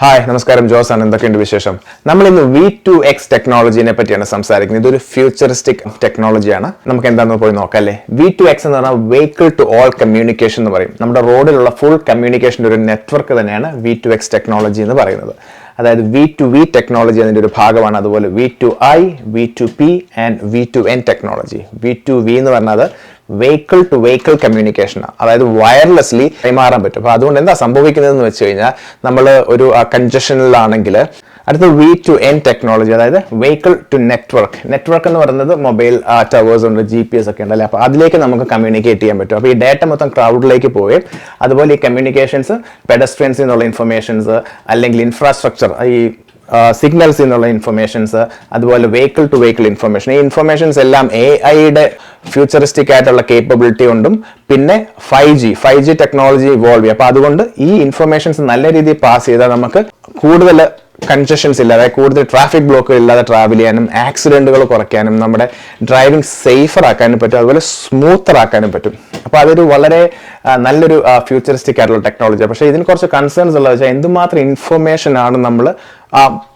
Hi നമസ്കാരം ജോസ് ആണ് എന്തൊക്കെയുണ്ട് വിശേഷം? നമ്മൾ ഇന്ന് വി ടു എക്സ് ടെക്നോളജിനെ പറ്റിയാണ് സംസാരിക്കുന്നത്. ഇതൊരു ഫ്യൂച്ചറിസ്റ്റിക് ടെക്നോളജിയാണ് നമുക്ക് എന്താണെന്ന് പോയി നോക്കാം അല്ലേ വി ടു എക്സ് എന്ന് പറഞ്ഞാൽ വെഹിക്കിൾ ടു ഓൾ കമ്മ്യൂണിക്കേഷൻ എന്ന് പറയും. നമ്മുടെ റോഡിലുള്ള ഫുൾ കമ്മ്യൂണിക്കേഷന്റെ ഒരു നെറ്റ്വർക്ക് തന്നെയാണ് വി ടു എക്സ് ടെക്നോളജി എന്ന് പറയുന്നത്. അതായത് വി ടു വി ടെക്നോളജി അതിന്റെ ഒരു ഭാഗമാണ്. അതുപോലെ V to I V to P and V to N technology V to V എന്ന് പറഞ്ഞത് വെഹിക്കിൾ ടു വെഹിക്കിൾ കമ്മ്യൂണിക്കേഷൻ അതായത് വയർലെസ്ലി കൈമാറാൻ പറ്റും. അപ്പോൾ അതുകൊണ്ട് എന്താ സംഭവിക്കുന്നതെന്ന് വെച്ച് കഴിഞ്ഞാൽ നമ്മൾ ഒരു കൺജഷനിലാണെങ്കിൽ അടുത്ത വി ടു എൻ ടെക്നോളജി അതായത് വെഹിക്കിൾ ടു നെറ്റ്വർക്ക് നെറ്റ്വർക്ക് എന്ന് പറയുന്നത് മൊബൈൽ ടവേഴ്സ് ഉണ്ട് ജി പി എസ് ഒക്കെ ഉണ്ടല്ലേ അപ്പോൾ അതിലേക്ക് നമുക്ക് കമ്മ്യൂണിക്കേറ്റ് ചെയ്യാൻ പറ്റും. അപ്പോൾ ഈ ഡാറ്റ മൊത്തം ക്രൗഡിലേക്ക് പോവുകയും അതുപോലെ ഈ കമ്മ്യൂണിക്കേഷൻസ് പെഡസ്ട്രിയൻസിൽ നിന്നുള്ള ഇൻഫർമേഷൻസ് അല്ലെങ്കിൽ ഇൻഫ്രാസ്ട്രക്ചർ ഈ സിഗ്നൽസ് എന്നുള്ള ഇൻഫർമേഷൻസ് അതുപോലെ വെഹിക്കിൾ ടു വെഹിക്കിൾ ഇൻഫർമേഷൻ ഈ ഇൻഫർമേഷൻസ് എല്ലാം എ ഐയുടെ ഫ്യൂച്ചറിസ്റ്റിക് ആയിട്ടുള്ള കേപ്പബിലിറ്റി കൊണ്ടും പിന്നെ five G five G technology evolve ചെയ്യും. അപ്പോൾ അതുകൊണ്ട് ഈ ഇൻഫർമേഷൻസ് നല്ല രീതിയിൽ പാസ് ചെയ്താൽ നമുക്ക് കൂടുതൽ കൺജഷൻസ് ഇല്ലാതെ കൂടുതൽ ട്രാഫിക് ബ്ലോക്കുകൾ ഇല്ലാതെ ട്രാവൽ ചെയ്യാനും ആക്സിഡന്റുകൾ കുറയ്ക്കാനും നമ്മുടെ ഡ്രൈവിംഗ് സേഫർ ആക്കാനും പറ്റും അതുപോലെ സ്മൂത്തർ ആക്കാനും പറ്റും. അപ്പോൾ അതൊരു വളരെ നല്ലൊരു ഫ്യൂച്ചറിസ്റ്റിക് ആയിട്ടുള്ള ടെക്നോളജി പക്ഷേ ഇതിന് കുറച്ച് കൺസേൺസ് ഉള്ളത് വെച്ചാൽ എന്തുമാത്രം ഇൻഫർമേഷൻ ആണ് നമ്മൾ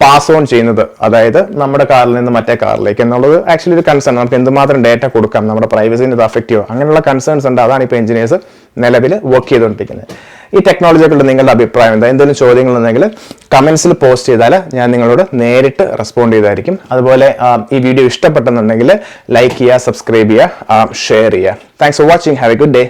പാസ് ഓൺ ചെയ്യുന്നത്. അതായത് നമ്മുടെ കാറിൽ നിന്ന് മറ്റേ കാറിലേക്ക് എന്നുള്ളത് ആക്ച്വലി ഒരു കൺസേൺ നമുക്ക് എന്തുമാത്രം ഡേറ്റ കൊടുക്കാം? നമ്മുടെ പ്രൈവസിന് ഇത് അഫക്റ്റ് ചെയ്യുമോ അങ്ങനെയുള്ള കൺസേൺസ് ഉണ്ട്. അതാണ് ഇപ്പോൾ എഞ്ചിനീയേഴ്സ് നിലവിൽ വർക്ക് ചെയ്തുകൊണ്ടിരിക്കുന്നത്. ഈ ടെക്നോളജിയെക്കുറിച്ച് നിങ്ങളുടെ അഭിപ്രായം എന്താ? എന്തെങ്കിലും ചോദ്യങ്ങൾ ഉണ്ടെങ്കിൽ കമൻസിൽ പോസ്റ്റ് ചെയ്താൽ ഞാൻ നിങ്ങളോട് നേരിട്ട് റെസ്പോണ്ട് ചെയ്തായിരിക്കും. അതുപോലെ ഈ വീഡിയോ ഇഷ്ടപ്പെട്ടെന്നുണ്ടെങ്കിൽ ലൈക്ക് ചെയ്യുക സബ്സ്ക്രൈബ് ചെയ്യുക ഷെയർ ചെയ്യുക. Thanks for watching have a good day